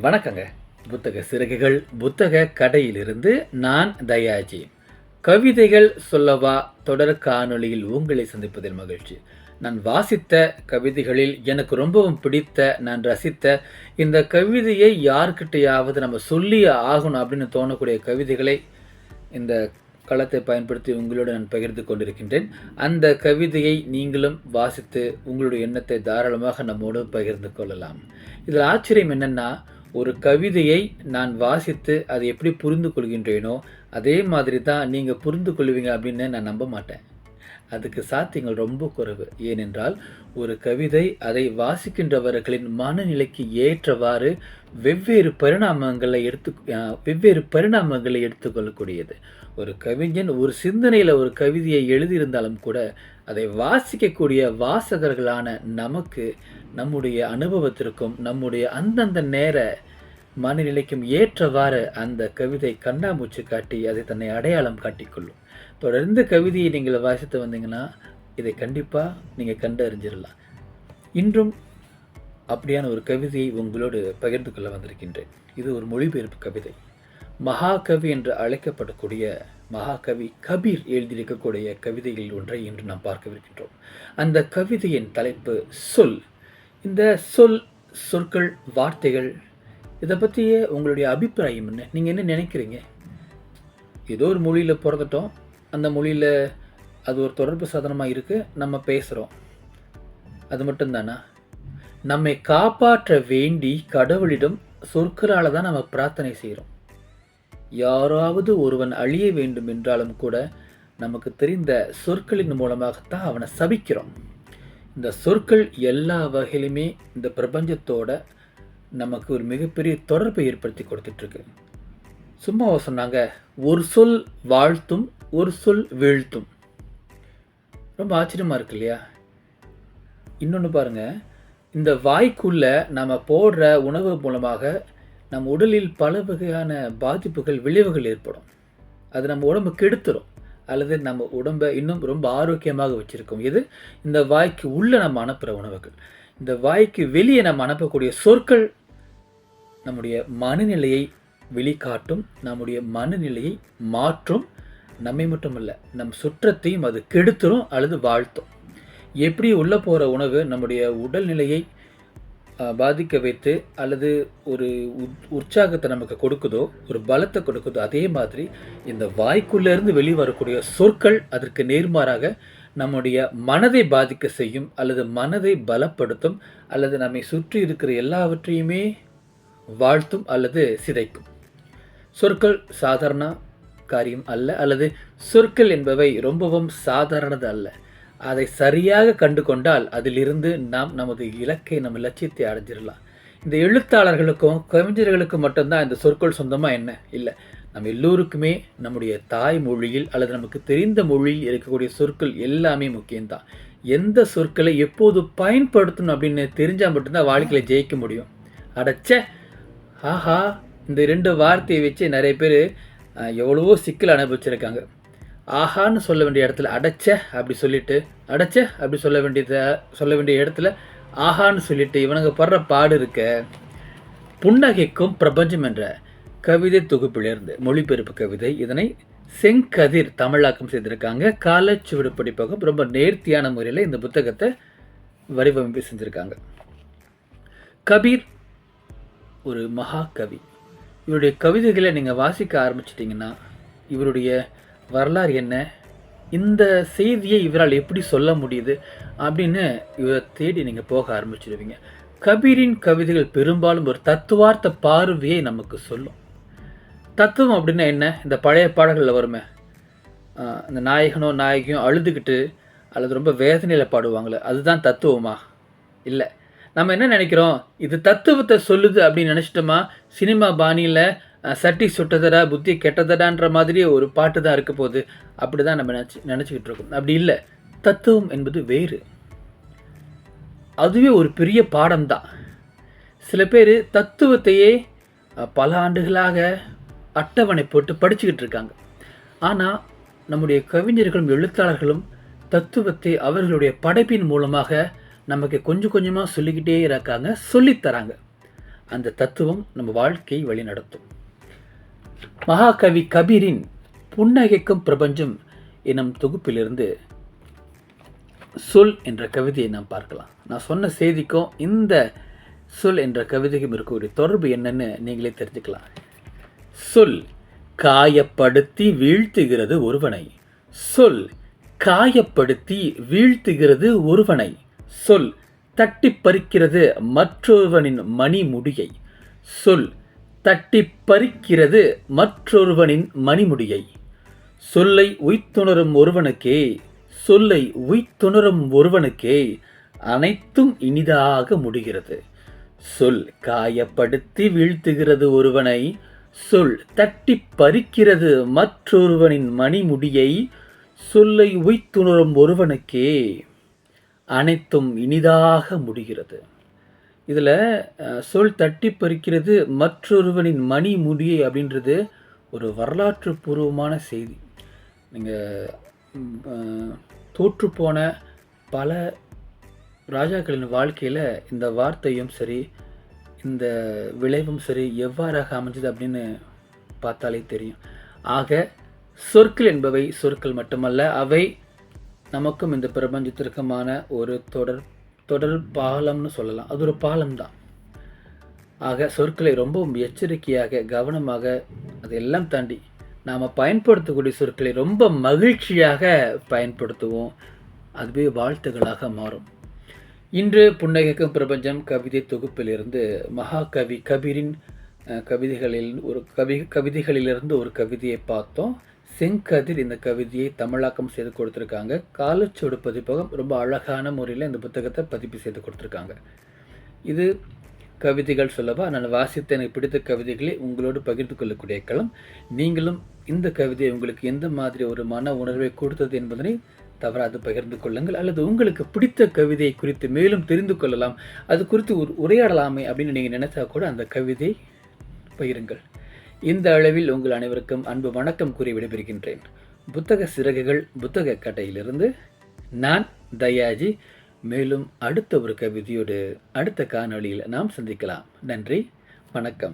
வணக்கங்க. புத்தக சிறகுகள் புத்தக கடையிலிருந்து நான் தயாஜி. கவிதைகள் சொல்லவா தொடர் காணொளியில் உங்களை சந்திப்பதில் மகிழ்ச்சி. நான் வாசித்த கவிதைகளில் எனக்கு ரொம்பவும் பிடித்த நான் ரசித்த இந்த கவிதையை யார்கிட்டையாவது நம்ம சொல்லியே ஆகணும் அப்படின்னு தோணக்கூடிய கவிதைகளை இந்த களத்தை பயன்படுத்தி உங்களோடு நான் பகிர்ந்து கொண்டிருக்கின்றேன். அந்த கவிதையை நீங்களும் வாசித்து உங்களுடைய எண்ணத்தை தாராளமாக நம்மோடு பகிர்ந்து கொள்ளலாம். இதில் ஆச்சரியம் என்னென்னா ஒரு கவிதையை நான் வாசித்து அதை எப்படி புரிந்து கொள்கின்றேனோ அதே மாதிரி தான் நீங்கள் புரிந்து கொள்வீங்க அப்படின்னு நான் நம்ப மாட்டேன். அதுக்கு சாத்தியங்கள் ரொம்ப குறைவு. ஏனென்றால் ஒரு கவிதை அதை வாசிக்கின்றவர்களின் மனநிலைக்கு ஏற்றவாறு வெவ்வேறு பரிணாமங்களை எடுத்து வெவ்வேறு பரிணாமங்களை எடுத்துக்கொள்ளக்கூடியது. ஒரு கவிஞன் ஒரு சிந்தனையில் ஒரு கவிதையை எழுதியிருந்தாலும் கூட அதை வாசிக்கக்கூடிய வாசகர்களான நமக்கு நம்முடைய அனுபவத்திற்கும் நம்முடைய அந்தந்த நேர மனநிலைக்கும் ஏற்றவாறு அந்த கவிதை கண்ணாமூச்சு காட்டி அதை தன்னை அடையாளம் காட்டிக்கொள்ளும். தொடர்ந்து கவிதையை நீங்கள் வாசித்து வந்தீங்கன்னா இதை கண்டிப்பாக நீங்கள் கண்டறிஞ்சிடலாம் இன்றும் அப்படியான ஒரு கவிதையை உங்களோடு பகிர்ந்து கொள்ள வந்திருக்கின்றேன். இது ஒரு மொழிபெயர்ப்பு கவிதை. மகாகவி என்று அழைக்கப்படக்கூடிய மகாகவி கபீர் எழுதியிருக்கக்கூடிய கவிதைகளில் ஒன்றை இன்று நாம் பார்க்கவிருக்கின்றோம். அந்த கவிதையின் தலைப்பு சொல். இந்த சொல் சொற்கள் வார்த்தைகள் இதை பற்றிய உங்களுடைய அபிப்பிராயம் என்ன? நீங்கள் என்ன நினைக்கிறீங்க? ஏதோ ஒரு மொழியில் பிறந்துட்டோம். அந்த மொழியில் அது ஒரு தொடர்பு சாதனமாக இருக்குது நம்ம பேசுகிறோம் அது மட்டும்தானா? நம்மை காப்பாற்ற வேண்டி கடவுளிடம் சொற்களால் தான் நம்ம பிரார்த்தனை செய்கிறோம் யாராவது ஒருவன் அழிய வேண்டும் என்றாலும் கூட நமக்கு தெரிந்த சொற்களின் மூலமாகத்தான் அவனை சபிக்கிறோம். இந்த சொற்கள் எல்லா வகையிலுமே இந்த பிரபஞ்சத்தோட நமக்கு ஒரு மிகப்பெரிய தொடர்பை ஏற்படுத்தி கொடுத்துட்ருக்கு. சும்மாவா சொன்னாங்க ஒரு சொல் வாழ்த்தும் ஒரு சொல் வீழ்த்தும். ரொம்ப ஆச்சரியமாக இருக்கு இல்லையா? இன்னொன்று பாருங்க இந்த வாய்க்குள்ளே நம்ம போடுற உணவு மூலமாக நம் உடலில் பல வகையான பாதிப்புகள் விளைவுகள் ஏற்படும். அது நம்ம உடம்பு கெடுத்துரும். அல்லது நம்ம உடம்பை இன்னும் ரொம்ப ஆரோக்கியமாக வச்சுருக்கோம். இது இந்த வாய்க்கு உள்ளே நம்ம அனுப்புகிற உணவுகள். இந்த வாய்க்கு வெளியே நம்ம அனுப்பக்கூடிய சொற்கள் நம்முடைய மனநிலையை வெளிக்காட்டும் நம்முடைய மனநிலையை மாற்றும். நம்மை மட்டுமல்ல நம் சுற்றத்தையும் அது கெடுத்துரும் அல்லது வாழ்த்தும். எப்படி உள்ளே போகிற உணவு நம்முடைய உடல்நிலையை பாதிக்க வைத்து அல்லது ஒரு உத்- உற்சாகத்தை நமக்கு கொடுக்குதோ ஒரு பலத்தை கொடுக்குதோ அதே மாதிரி இந்த வாய்க்குள்ளேருந்து வெளிவரக்கூடிய சொற்கள் அதற்கு நேர்மாறாக நம்முடைய மனதை பாதிக்க செய்யும் அல்லது மனதை பலப்படுத்தும் அல்லது நம்மை சுற்றி இருக்கிற எல்லாவற்றையுமே வாழ்த்தும் அல்லது சிதைக்கும். சொற்கள் சாதாரண காரியம் அல்ல அல்லது சொற்கள் என்பவை ரொம்பவும் சாதாரணது அல்ல. அதை சரியாக கண்டு கொண்டால் அதிலிருந்து நாம் நமது இலக்கை நம்ம லட்சியத்தை அடைஞ்சிடலாம். இந்த எழுத்தாளர்களுக்கும் கவிஞர்களுக்கும் மட்டும்தான் இந்த சொற்கள் சொந்தமாக என்ன? இல்லை. நம்ம எல்லோருக்குமே நம்முடைய தாய் மொழியில் அல்லது நமக்கு தெரிந்த மொழியில் இருக்கக்கூடிய சொற்கள் எல்லாமே முக்கியம்தான். எந்த சொற்களை எப்போது பயன்படுத்தணும் அப்படின்னு தெரிஞ்சால் மட்டும்தான் வாழ்க்கையில் ஜெயிக்க முடியும். அடைச்ச! ஆஹா! இந்த ரெண்டு வார்த்தையை வச்சு நிறைய பேர் எவ்வளவோ சிக்கல் அனுபவிச்சிருக்காங்க. ஆஹான்னு சொல்ல வேண்டிய இடத்துல அடைச்ச அப்படி சொல்லிட்டு அடைச்ச அப்படி சொல்ல வேண்டியத சொல்ல வேண்டிய இடத்துல ஆஹான்னு சொல்லிட்டு இவனுங்க படுற பாடு இருக்க புன்னகைக்கும் பிரபஞ்சம் என்ற கவிதை தொகுப்பிலிருந்து மொழிபெயர்ப்பு கவிதை. இதனை செங்கதிர் தமிழாக்கம் செய்திருக்காங்க. காலச்சுவடு படிப்பகம் ரொம்ப நேர்த்தியான முறையில் இந்த புத்தகத்தை வடிவமைப்பு செஞ்சுருக்காங்க. கபீர் ஒரு மகாகவி. இவருடைய கவிதைகளை நீங்கள் வாசிக்க ஆரம்பிச்சிட்டிங்கன்னா இவருடைய வரலாறு என்ன? இந்த செய்தியை இவரால் எப்படி சொல்ல முடியுது? அப்படின்னு இவரை தேடி நீங்கள் போக ஆரம்பிச்சிடுவீங்க கபீரின் கவிதைகள் பெரும்பாலும் ஒரு தத்துவார்த்த பார்வையை நமக்கு சொல்லும். தத்துவம் அப்படின்னா என்ன? இந்த பழைய பாடல்களில் வருமே. இந்த நாயகனோ நாயகியும் அழுதுகிட்டு அல்லது ரொம்ப வேதனையில் பாடுவாங்களே அதுதான் தத்துவமா? இல்லை. நம்ம என்ன நினைக்கிறோம்? இது தத்துவத்தை சொல்லுது அப்படின்னு நினச்சிட்டோமா? சினிமா பாணியில் சட்டி சுட்டதடா புத்தி கெட்டதடான்ற மாதிரி ஒரு பாட்டு தான் இருக்க போகுது. அப்படி தான் நம்ம நினச்சி நினச்சிக்கிட்டு இருக்கோம். அப்படி இல்லை. தத்துவம் என்பது வேறு. அதுவே ஒரு பெரிய பாடம்தான் சில பேர் தத்துவத்தையே பல ஆண்டுகளாக அட்டவணை போட்டு படிச்சுக்கிட்டு இருக்காங்க. ஆனால் நம்முடைய கவிஞர்களும் எழுத்தாளர்களும் தத்துவத்தை அவர்களுடைய படைப்பின் மூலமாக நமக்கு கொஞ்சம் கொஞ்சமாக சொல்லிக்கிட்டே இருக்காங்க சொல்லித் தராங்க. அந்த தத்துவம் நம்ம வாழ்க்கையை வழிநடத்தும். மகாகவி கபீரின் புன்னகைக்கும் பிரபஞ்சம் எனும் தொகுப்பிலிருந்து சொல் என்ற கவிதையை நாம் பார்க்கலாம். நான் சொன்ன செய்திக்கும் இந்த சொல் என்ற கவிதைக்கும் இருக்கக்கூடிய தொடர்பு என்னன்னு நீங்களே தெரிஞ்சுக்கலாம். சொல் காயப்படுத்தி வீழ்த்துகிறது ஒருவனை. சொல் காயப்படுத்தி வீழ்த்துகிறது ஒருவனை. சொல் தட்டி பறிக்கிறது மற்றொருவனின் மணிமுடியை. சொல் தட்டி பறிக்கிறது மற்றொருவனின் மணிமுடியை. சொல்லை உய்த்துணரும் ஒருவனுக்கே சொல்லை உய்த்துணரும் ஒருவனுக்கே அனைத்தும் இனிதாக முடிகிறது. சொல் காயப்படுத்தி வீழ்த்துகிறது ஒருவனை சொல் தட்டி பறிக்கிறது மற்றொருவனின் மணிமுடியை சொல்லை உய்த்துணரும் ஒருவனுக்கே அனைத்தும் இனிதாக முடிகிறது. இதில் சொல் தட்டி பறிக்கிறது மற்றொருவனின் மணி முடியை அப்படின்றது ஒரு வரலாற்று பூர்வமான செய்தி. நீங்கள் தோற்றுப்போன பல ராஜாக்களின் வாழ்க்கையில் இந்த வார்த்தையும் சரி இந்த விளைவும் சரி எவ்வாறாக அமைஞ்சது அப்படின்னு பார்த்தாலே தெரியும். ஆக சொற்கள் என்பவை சொற்கள் மட்டுமல்ல அவை நமக்கும் இந்த பிரபஞ்சத்திற்குமான ஒரு தொடர் தொடர் பாலம்னு சொல்லலாம். அது ஒரு பாலம் தான் ஆக சொற்களை ரொம்பவும் எச்சரிக்கையாக கவனமாக அதையெல்லாம் தாண்டி நாம் பயன்படுத்தக்கூடிய சொற்களை ரொம்ப மகிழ்ச்சியாக பயன்படுத்துவோம். அதுவே வாழ்த்துகளாக மாறும். இன்று புன்னகைக்கும் பிரபஞ்சம் கவிதை தொகுப்பிலிருந்து மகாகவி கபீரின் கவிதைகளில் ஒரு கவி கவிதைகளிலிருந்து ஒரு கவிதையை பார்த்தோம். செங்கதிர் இந்த கவிதையை தமிழாக்கம் செய்து கொடுத்துருக்காங்க. காலச்சோடு பதிப்பகம் ரொம்ப அழகான முறையில் இந்த புத்தகத்தை பதிப்பு செய்து கொடுத்துருக்காங்க. இது கவிதைகள் சொல்லவா? நான் வாசித்த எனக்கு பிடித்த கவிதைகளை உங்களோடு பகிர்ந்து கொள்ளக்கூடிய களம். நீங்களும் இந்த கவிதை உங்களுக்கு எந்த மாதிரி ஒரு மன உணர்வை கொடுத்தது என்பதனை தவறாது பகிர்ந்து கொள்ளுங்கள். அல்லது உங்களுக்கு பிடித்த கவிதையை குறித்து மேலும் தெரிந்து கொள்ளலாம். அது குறித்து ஒரு உரையாடலாமே அப்படின்னு நீங்கள் நினைச்சா கூட அந்த கவிதை பகிருங்கள். இந்த அளவில் உங்கள் அனைவருக்கும் அன்பு வணக்கம் கூறி விடைபெறுகின்றேன். புத்தக சிறகுகள் புத்தக கட்டையிலிருந்து நான் தயாஜி. மேலும் அடுத்த ஒரு கவிதையோடு அடுத்த காணொளியில் நாம் சந்திக்கலாம். நன்றி வணக்கம்.